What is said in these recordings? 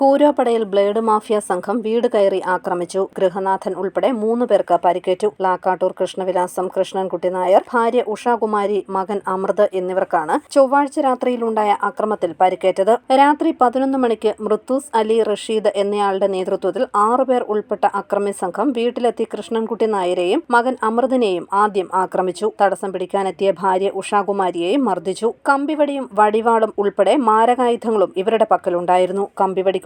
കൂരോപ്പടയിൽ blade mafia സംഘം വീട് കയറി ആക്രമിച്ചു. ഗൃഹനാഥൻ ഉൾപ്പെടെ മൂന്ന് പേർക്ക് പരിക്കേറ്റു. ലാക്കാട്ടൂർ കൃഷ്ണവിലാസം കൃഷ്ണൻകുട്ടി നായർ ഭാര്യ ഉഷാകുമാരി മകൻ അമൃത് എന്നിവർക്കാണ് ചൊവ്വാഴ്ച രാത്രിയിലുണ്ടായ അക്രമത്തിൽ പരിക്കേറ്റത്. രാത്രി പതിനൊന്ന് മണിക്ക് മൃത്തൂസ് അലി റഷീദ് എന്നയാളുടെ നേതൃത്വത്തിൽ ആറുപേർ ഉൾപ്പെട്ട അക്രമി സംഘം വീട്ടിലെത്തി കൃഷ്ണൻകുട്ടി നായരെയും മകൻ അമൃതിനെയും ആദ്യം ആക്രമിച്ചു. തടസ്സം പിടിക്കാനെത്തിയ ഭാര്യ ഉഷാകുമാരിയെയും മർദ്ദിച്ചു. കമ്പിവടിയും വടിവാളും ഉൾപ്പെടെ മാരകായുധങ്ങളും ഇവരുടെ പക്കലുണ്ടായിരുന്നു.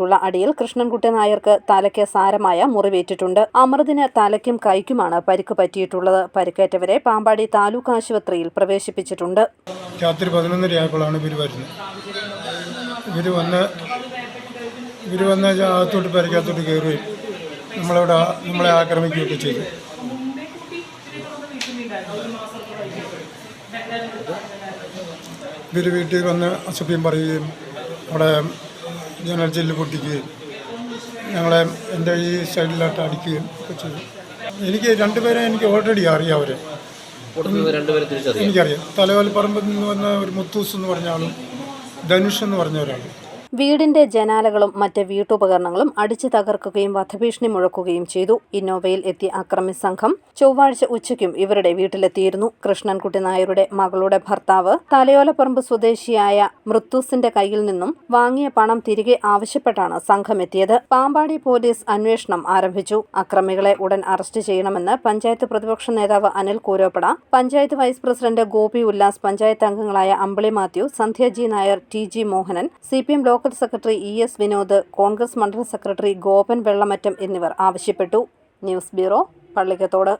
കമ്പിവടിക്കുള്ള അടിയിൽ കൃഷ്ണൻകുട്ടി നായർക്ക് തലയ്ക്ക് സാരമായ മുറിവേറ്റിട്ടുണ്ട്. അമൃതിന് തലയ്ക്കും കൈക്കുമാണ് പരിക്ക് പറ്റിയിട്ടുള്ളത്. പരിക്കേറ്റവരെ പാമ്പാടി താലൂക്ക് ആശുപത്രിയിൽ പ്രവേശിപ്പിച്ചിട്ടുണ്ട്. രാത്രി പതിനൊന്നര ആയപ്പോഴാണ് ഇവർ വരുന്നത്. ഇവർ വന്ന് ഇവർ വന്ന് അകത്തോട്ട് പരിക്കകത്തോട്ട് കയറുകയും നമ്മളവിടെ നമ്മളെ ആക്രമിക്കുകയൊക്കെ ചെയ്തു. ഇവർ വീട്ടിൽ വന്ന് അസഭ്യം പറയുകയും അവിടെ ജനൽ ചില്ല് പൊട്ടിക്കുകയും ഞങ്ങളെ എന്റെ ഈ സൈഡിലോട്ട് അടിക്കുകയും ഒക്കെ ചെയ്തു. എനിക്ക് രണ്ടുപേരെ എനിക്ക് ഓൾറെഡി അറിയാം അവരെ. എനിക്കറിയാം. തലവലപ്പറമ്പിൽ നിന്ന് വന്ന ഒരു മുത്തൂസ് എന്ന് പറഞ്ഞ ആളും ധനുഷ് എന്ന് പറഞ്ഞ ഒരാളും. വീടിന്റെ ജനാലകളും മറ്റ് വീട്ടുപകരണങ്ങളും അടിച്ചു തകർക്കുകയും വധഭീഷണി മുഴക്കുകയും ചെയ്തു. ഇന്നോവയിൽ എത്തിയ അക്രമി സംഘം ചൊവ്വാഴ്ച ഉച്ചയ്ക്കും ഇവരുടെ വീട്ടിലെത്തിയിരുന്നു. കൃഷ്ണൻകുട്ടി നായരുടെ മകളുടെ ഭർത്താവ് തലയോലപ്പറമ്പ് സ്വദേശിയായ മൃത്തൂസിന്റെ കയ്യിൽ നിന്നും വാങ്ങിയ പണം തിരികെ ആവശ്യപ്പെട്ടാണ് സംഘം എത്തിയത് പാമ്പാടി പോലീസ് അന്വേഷണം ആരംഭിച്ചു. അക്രമികളെ ഉടൻ അറസ്റ്റ് ചെയ്യണമെന്ന് പഞ്ചായത്ത് പ്രതിപക്ഷ നേതാവ് അനിൽ കൂരോപ്പട പഞ്ചായത്ത് വൈസ് പ്രസിഡന്റ് ഗോപി ഉല്ലാസ് പഞ്ചായത്ത് അംഗങ്ങളായ Ambili Mathew Sandhya G Nair T G Mohanan C P M local secretary E S Vinod Congress മണ്ഡലം സെക്രട്ടറി ഗോപൻ വെള്ളമറ്റം എന്നിവർ ആവശ്യപ്പെട്ടു. News bureau Pallikkathodu.